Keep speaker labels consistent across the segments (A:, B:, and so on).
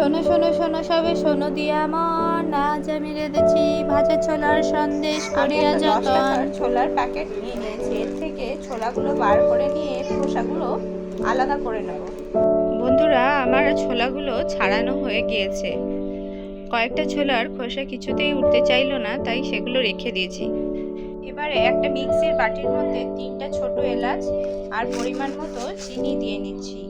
A: শোনো শোনো শোনো সবে শোনো দিয়া মন। আজ আমি রেঁধেছি ভাজা ছোলার সন্দেশ করিয়া যতন।
B: ছোলার প্যাকেট নিয়ে নিয়েছি। এর থেকে ছোলাগুলো বার করে নিয়ে খোসাগুলো আলাদা করে নেব।
A: বন্ধুরা আমার ছোলাগুলো ছাড়ানো হয়ে গিয়েছে। কয়েকটা ছোলার খোসা কিছুতেই উঠতে চাইলো না তাই সেগুলো রেখে দিয়েছি।
B: এবারে একটা মিক্সির বাটির মধ্যে তিনটা ছোট এলাচ আর পরিমাণ মতো চিনি দিয়ে নিচ্ছি।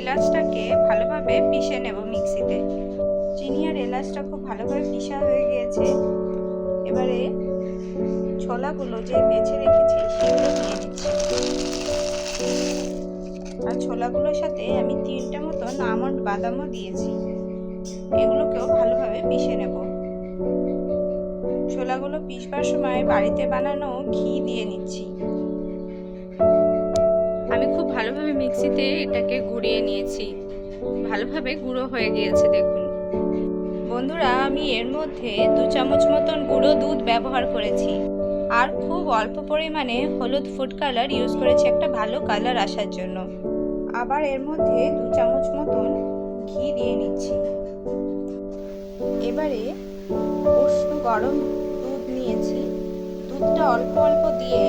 B: এলাচটাকে ভালোভাবে পিষে নেব মিক্সিতে। চিনি আর এলাচটা খুব ভালোভাবে পিষা হয়ে গিয়েছে। এবারে ছোলাগুলো যে বেছে রেখেছি সেগুলো নিয়ে নিচ্ছি আর ছোলাগুলোর সাথে আমি তিনটা মতন আমন্ড বাদামও দিয়েছি। এগুলোকেও ভালোভাবে পিষে নেব। ছোলাগুলো পিষবার সময় বাড়িতে বানানো ঘি দিয়ে নিচ্ছি।
A: ভালোভাবে মিক্সিতে এটাকে গুঁড়িয়ে নিয়েছি। ভালোভাবে গুঁড়ো হয়ে গিয়েছে, দেখুন।
B: বন্ধুরা, আমি এর মধ্যে দু চামচ মতন গুঁড়ো দুধ ব্যবহার করেছি। আর খুব অল্প পরিমাণে হলুদ ফুড কালার ইউজ করেছি একটা ভালো কালার আসার জন্য। আবার এর মধ্যে দু চামচ মতন ঘি দিয়ে নিচ্ছি। এবারে উষ্ণ গরম দুধ নিয়েছি। দুধটা অল্প অল্প দিয়ে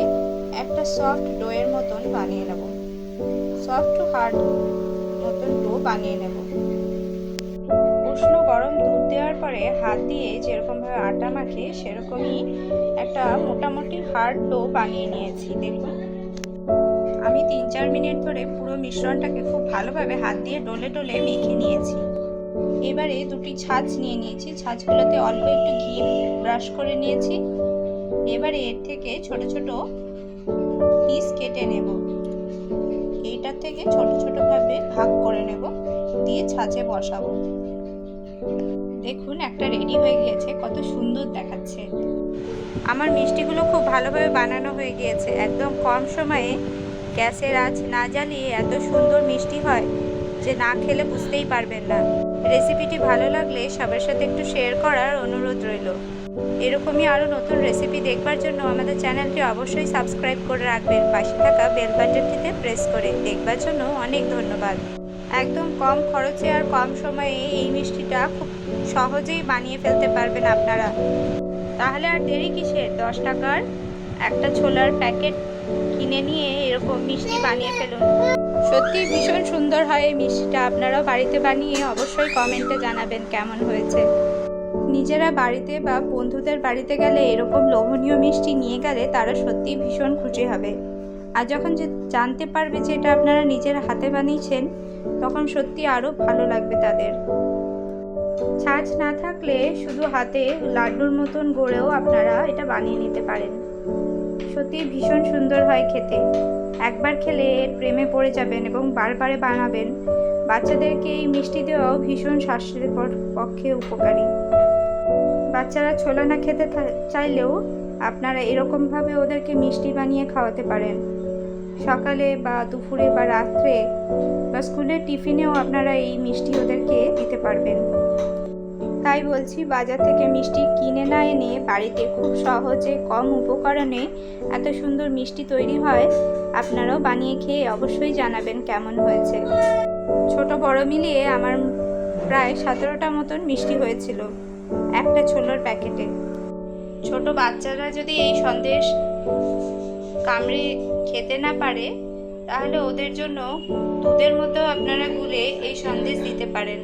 B: একটা সফট ডোয়ের মতন বানিয়ে নেব। সফট টু হার্ড মতন ডো বানিয়ে নেব। উষ্ণ গরম দুধ দেওয়ার পরে হাত দিয়ে যেরকমভাবে আটা মাখে, সেরকমই একটা মোটামুটি হার্ড ডো বানিয়ে নিয়েছি, দেখুন। আমি তিন চার মিনিট ধরে পুরো মিশ্রণটাকে খুব ভালোভাবে হাত দিয়ে ডলে ডলে মেখে নিয়েছি। এবারে দুটি ছাঁচ নিয়ে নিয়েছি। ছাঁচগুলোতে অল্প একটু ঘি ব্রাশ করে নিয়েছি। এবারে এর থেকে ছোট ছোট পিস কেটে নেব। এইটার থেকে ছোট ছোট ভাবে ভাগ করে নেব, দিয়ে ছাঁচে বসাবো। দেখুন, একটা রেডি হয়ে গিয়েছে, কত সুন্দর দেখাচ্ছে। আমার মিষ্টিগুলো খুব ভালোভাবে বানানো হয়ে গিয়েছে। একদম কম সময়ে গ্যাসের আঁচ না জ্বালিয়ে এত সুন্দর মিষ্টি হয় যে না খেলে বুঝতেই পারবেন না। রেসিপিটি ভালো লাগলে সবার সাথে একটু শেয়ার করার অনুরোধ রইল। এরকমই আরও নতুন রেসিপি দেখবার জন্য আমাদের চ্যানেলটি অবশ্যই সাবস্ক্রাইব করে রাখবেন। পাশে থাকা বেল বাটনটিতে প্রেস করে দেখবার জন্য অনেক ধন্যবাদ। একদম কম খরচে আর কম সময়ে এই মিষ্টিটা খুব সহজেই বানিয়ে ফেলতে পারবেন আপনারা। তাহলে আর দেরি কিসের? দশ টাকার একটা ছোলার প্যাকেট কিনে নিয়ে এরকম মিষ্টি বানিয়ে ফেলুন। সত্যি ভীষণ সুন্দর হয় এই মিষ্টিটা। আপনারাও বাড়িতে বানিয়ে অবশ্যই কমেন্টে জানাবেন কেমন হয়েছে। নিজেরা বাড়িতে বা বন্ধুদের বাড়িতে গেলে এরকম লোভনীয় মিষ্টি নিয়ে গেলে তারা সত্যিই ভীষণ খুশি হবে। আর যখন যে জানতে পারবে যে এটা আপনারা নিজের হাতে বানিয়েছেন, তখন সত্যি আরও ভালো লাগবে তাদের। ছাঁচ না থাকলে শুধু হাতে লাড্ডুর মতন গড়েও আপনারা এটা বানিয়ে নিতে পারেন। সত্যি ভীষণ সুন্দর হয় খেতে। একবার খেলে এর প্রেমে পড়ে যাবেন এবং বারবারে বানাবেন। বাচ্চাদেরকে এই মিষ্টি দেওয়াও ভীষণ স্বাস্থ্যের পক্ষে উপকারী। বাচ্চারা ছোলা না খেতে চাইলেও আপনারা এরকমভাবে ওদেরকে মিষ্টি বানিয়ে খাওয়াতে পারেন। সকালে বা দুপুরে বা রাত্রে বা স্কুলের টিফিনেও আপনারা এই মিষ্টি ওদেরকে দিতে পারবেন। তাই বলছি, বাজার থেকে মিষ্টি কিনে না এনে বাড়িতে খুব সহজে কম উপকরণে এত সুন্দর মিষ্টি তৈরি হয়, আপনারাও বানিয়ে খেয়ে অবশ্যই জানাবেন কেমন হয়েছে। ছোট বড় মিলিয়ে আমার প্রায় সতেরোটা মতন মিষ্টি হয়েছিল। একটা ছোলোর প্যাকেটে। ছোট বাচ্চারা যদি এই সন্দেশ কামড়ে খেতে না পারে, তাহলে ওদের জন্য দুধের মতো আপনারা গুলে এই সন্দেশ দিতে পারেন।